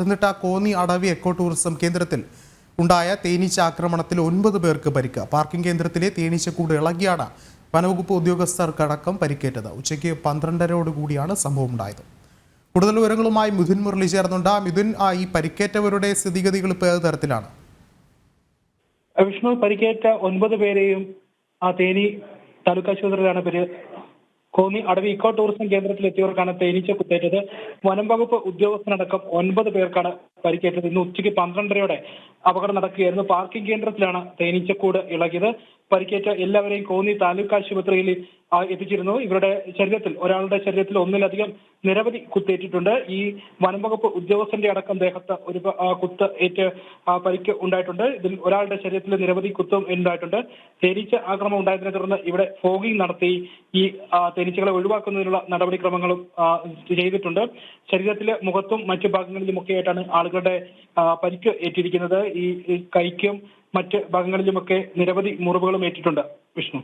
Pathanamthitta Konni Adavi eco tourism കേന്ദ്രത്തിൽ ഉണ്ടായ തേനീച്ച ആക്രമണത്തിൽ ഒൻപത് പേർക്ക് പരിക്ക്. പാർക്കിംഗ് കേന്ദ്രത്തിലെ തേനീച്ചക്കൂട് ഇളകിയാണ് വനവകുപ്പ് ഉദ്യോഗസ്ഥർക്കടക്കം പരിക്കേറ്റത്. ഉച്ചയ്ക്ക് പന്ത്രണ്ടരയോടുകൂടിയാണ് സംഭവം ഉണ്ടായത് കൂടുതൽ വിവരങ്ങളുമായി മിഥുൻ മുരളി ചേർന്നുണ്ട്. മിഥുൻ ഈ പരിക്കേറ്റവരുടെ സ്ഥിതിഗതികൾ ഇപ്പോൾ ഏത് തരത്തിലാണ്? വിഷ്ണു പരിക്കേറ്റ ഒൻപത് പേരെയും ആ തേനി താലൂക്ക് ആശുപത്രിയിലാണ് കോന്നി അടവി ഇക്കോ ടൂറിസം കേന്ദ്രത്തിൽ എത്തിയവർക്കാണ് തേനീച്ച കുത്തേറ്റത്. വനം വകുപ്പ് ഉദ്യോഗസ്ഥനടക്കം ഒൻപത് പേർക്കാണ് പരിക്കേറ്റത്. ഇന്ന് ഉച്ചയ്ക്ക് പന്ത്രണ്ടരയോടെ അപകടം നടക്കുകയായിരുന്നു. പാർക്കിംഗ് കേന്ദ്രത്തിലാണ് തേനീച്ചക്കൂട് ഇളകിയത്. പരിക്കേറ്റ എല്ലാവരെയും കോന്നി താലൂക്ക് ആശുപത്രിയിൽ എത്തിച്ചിരുന്നു. ഇവരുടെ ശരീരത്തിൽ ഒരാളുടെ ശരീരത്തിൽ ഒന്നിലധികം നിരവധി കുത്തേറ്റിട്ടുണ്ട്. ഈ വനം വകുപ്പ് ഉദ്യോഗസ്ഥന്റെ അടക്കം ദേഹത്ത് ഒരു കുത്ത് ഏറ്റ് പരിക്ക് ഉണ്ടായിട്ടുണ്ട്. ഇതിൽ ഒരാളുടെ ശരീരത്തിൽ നിരവധി കുത്തും ഉണ്ടായിട്ടുണ്ട്. തേനീച്ച ആക്രമണം ഉണ്ടായതിനെ തുടർന്ന് ഇവിടെ ഫോഗിംഗ് നടത്തി ഈ തേനീച്ചകളെ ഒഴിവാക്കുന്നതിനുള്ള നടപടിക്രമങ്ങളും ചെയ്തിട്ടുണ്ട്. ശരീരത്തിലെ മുഖത്തും മറ്റു ഭാഗങ്ങളിലുമൊക്കെയായിട്ടാണ് ആളുകളുടെ പരിക്ക് ഏറ്റിരിക്കുന്നത്. ഈ കൈക്കും മറ്റ് ഭാഗങ്ങളിലുമൊക്കെ നിരവധി മുറിവുകളും ഏറ്റിട്ടുണ്ട് വിഷ്ണു.